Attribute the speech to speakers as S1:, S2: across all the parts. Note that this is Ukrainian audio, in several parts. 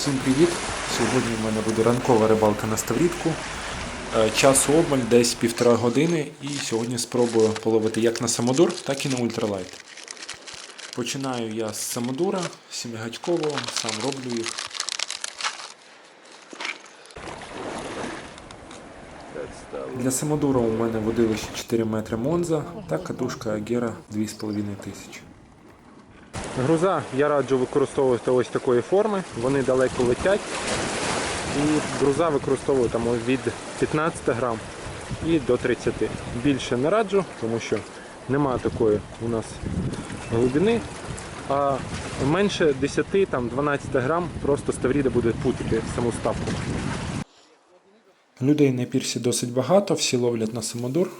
S1: Всім привіт! Сьогодні в мене буде ранкова рибалка на ставрідку. Е, Часу обмаль десь півтора години і сьогодні спробую половити як на самодур, так і на ультралайт. Починаю я з самодура, сімігачкового, сам роблю їх. Для самодура у мене водилище 4 метри Монза та катушка Агера 2,5 тисячі.
S2: Груза я раджу використовувати ось такої форми, вони далеко летять. І груза використовую там від 15 грам і до 30. Більше не раджу, тому що нема такої у нас глибини. А менше 10-12 грам просто ставріда буде путати саму ставку.
S1: Людей на пірсі досить багато, всі ловлять на самодур.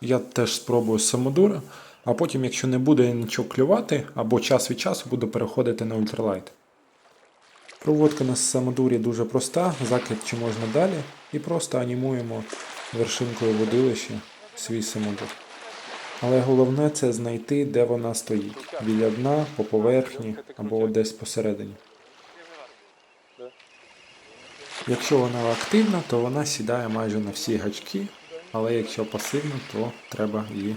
S1: Я теж спробую самодура, а потім, якщо не буде нічого клювати, або час від часу буду переходити на ультралайт. Проводка на самодурі дуже проста, закид чи можна далі, і просто анімуємо вершинкою водилища свій самодур. Але головне це знайти, де вона стоїть. Біля дна, по поверхні або десь посередині. Якщо вона активна, то вона сідає майже на всі гачки, але якщо пасивна, то треба її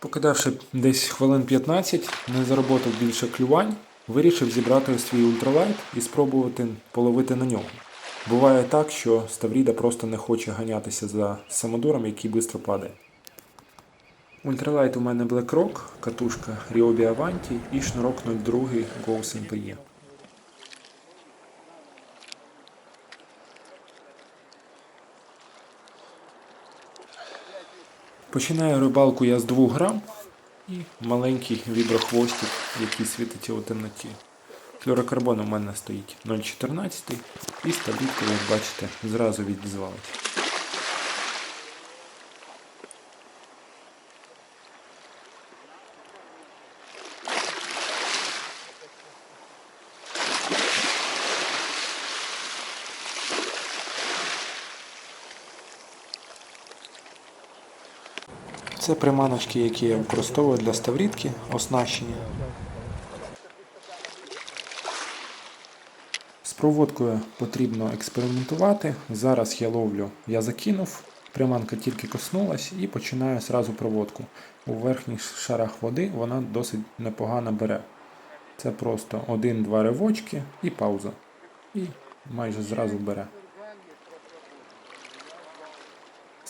S1: Покидавши десь хвилин 15, не заработав більше клювань, вирішив зібрати свій ультралайт і спробувати половити на нього. Буває так, що Ставріда просто не хоче ганятися за самодуром, який швидко падає. Ультралайт у мене Black Rock, катушка Ryobi Avanti і шнурок 02 Gauss MPE. Починаю рибалку я з 2 грам і маленький віброхвостик, який світиться у темноті. Флюрокарбон у мене стоїть 0,14 і стабілька, як бачите, зразу відізвалась. Це приманочки, які я використовую для ставрідки, оснащені. З проводкою потрібно експериментувати. Зараз я ловлю, я закинув, приманка тільки коснулась і починаю зразу проводку. У верхніх шарах води вона досить непогано бере. Це просто один-два ривочки і пауза. І майже зразу бере.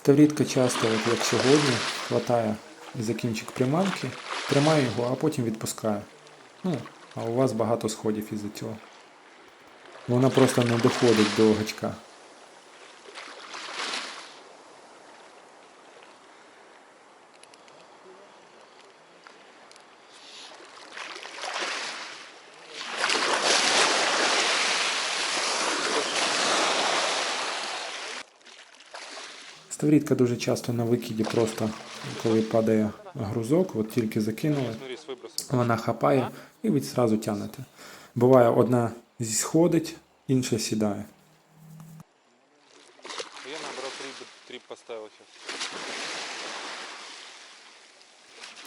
S1: Ставрідка часто, от як сьогодні, хватає за кінчик приманки, тримає його, а потім відпускає. Ну, а у вас багато сходів із-за цього. Вона просто не доходить до гачка. Ставрідка дуже часто на викиді просто, коли падає грузок, от тільки закинули, вона хапає і ви зразу тянете. Буває одна зісходить, інша сідає.
S2: Я наоборот три, три поставив зараз.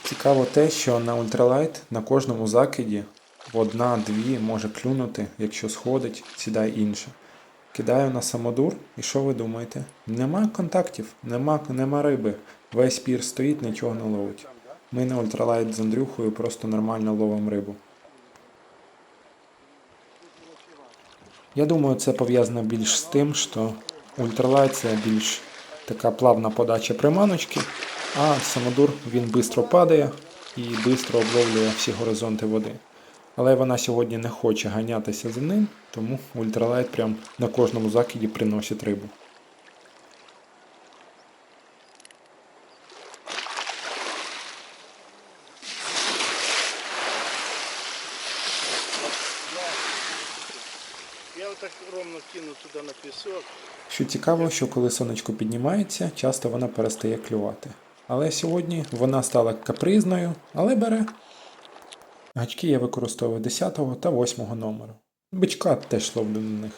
S1: Цікаво те, що на ультралайт на кожному закиді одна-дві може клюнути, якщо сходить, сідає інша. Кидаю на самодур, і що ви думаєте? Нема контактів, нема, нема риби. Весь пір стоїть, нічого не ловить. Ми на ультралайт з Андрюхою просто нормально ловимо рибу. Я думаю, це пов'язано більш з тим, що ультралайт це більш така плавна подача приманочки, а самодур він швидко падає і швидко обловлює всі горизонти води. Але вона сьогодні не хоче ганятися за ним, тому ультралайт прям на кожному закиді приносить рибу.
S3: Я вот так ровно кину туда на песок.
S1: Що цікаво, що коли сонечко піднімається, часто вона перестає клювати. Але сьогодні вона стала капризною, але бере. Гачки я використовую 10 та 8 номеру. Бичка теж ловлю на них.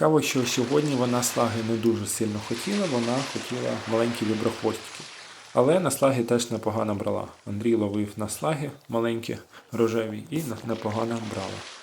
S1: Цікаво, що сьогодні вона слаги не дуже сильно хотіла, вона хотіла маленькі віброхвостики. Але на слаги теж непогано брала. Андрій ловив на слаги маленькі рожеві і непогано брала.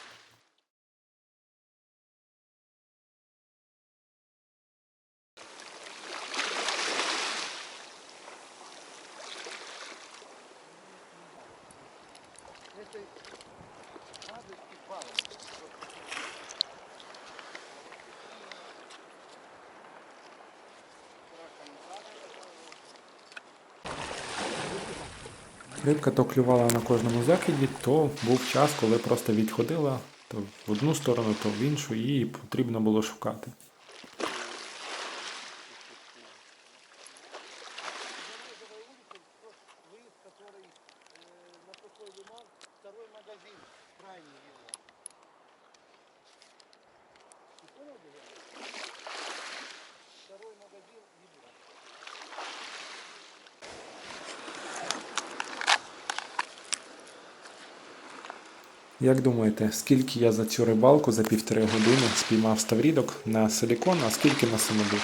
S1: Рибка то клювала на кожному закиді, то був час, коли просто відходила то в одну сторону, то в іншу, і її потрібно було шукати.
S3: выезд, который э, на сухой лиман, второй магазин крайний
S1: Як думаєте, скільки я за цю рибалку за півтори години спіймав ставрідок на силікон, а скільки на самобут?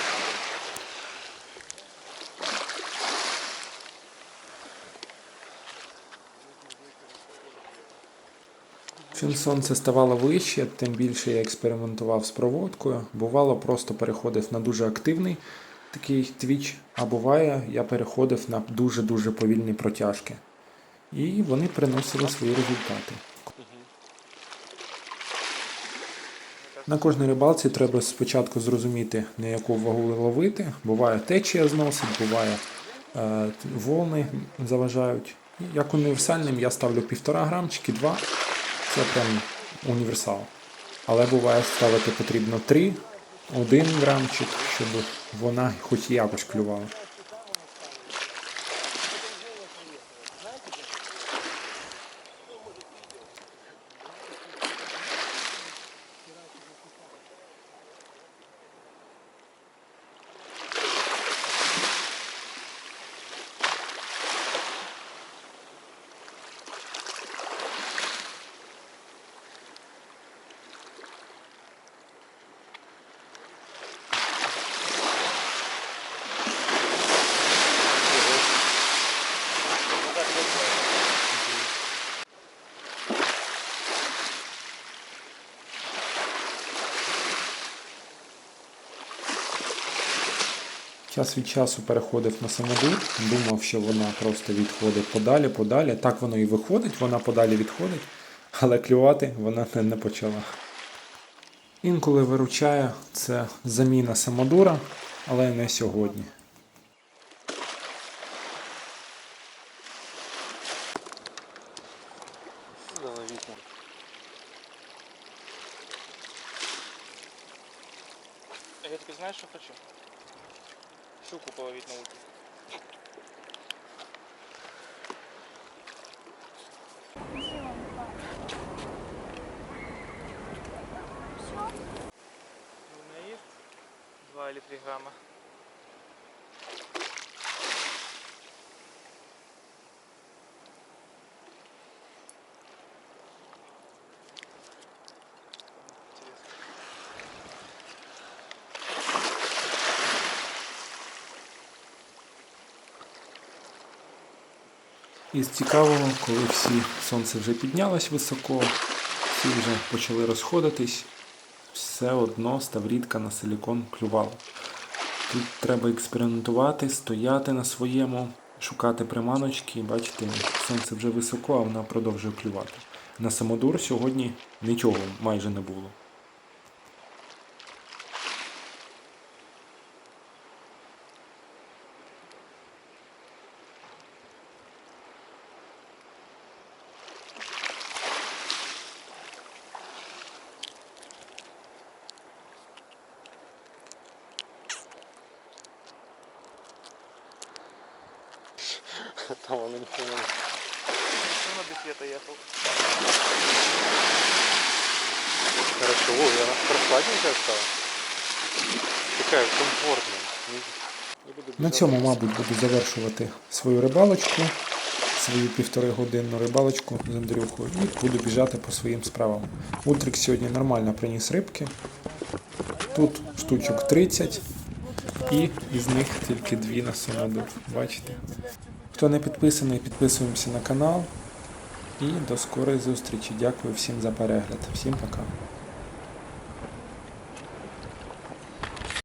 S1: Чим сонце ставало вище, тим більше я експериментував з проводкою. Бувало, просто переходив на дуже активний такий твіч, а буває, я переходив на дуже-дуже повільні протяжки. І вони приносили свої результати. На кожній рибалці треба спочатку зрозуміти, на яку вагу ловити. Буває течія зносить, буває е, волни заважають. Як універсальним я ставлю півтора грамчики, два. Це прям універсал. Але буває ставити потрібно 3, 1 грамчик, щоб вона хоч якось клювала. Час від часу переходив на самодур, думав, що вона просто відходить подалі, подалі. Так воно і виходить, вона подалі відходить, але клювати вона не, почала. Інколи виручає це заміна самодура, але не сьогодні.
S4: Я теперь знаешь, что хочу? щуку половить на улице. Ну, два или три грамма.
S1: Із цікавого, коли всі сонце вже піднялось високо, всі вже почали розходитись, все одно ставрідка на силікон клювала. Тут треба експериментувати, стояти на своєму, шукати приманочки. Бачите, сонце вже високо, а вона продовжує клювати. На самодур сьогодні нічого майже не було.
S2: Там воно ніхто не.
S4: Равно ехал.
S2: Хорошо, о, она прохладненькая стала. Такая комфортная.
S1: На цьому, мабуть, буду завершувати свою рибалочку, свою півтори годинну рибалочку з Андрюхою і буду біжати по своїм справам. Ультрик сьогодні нормально приніс рибки. Тут штучок 30 і із них тільки дві на самодур. Бачите? Хто не підписаний, підписуємося на канал. І до скорої зустрічі. Дякую всім за перегляд. Всім пока.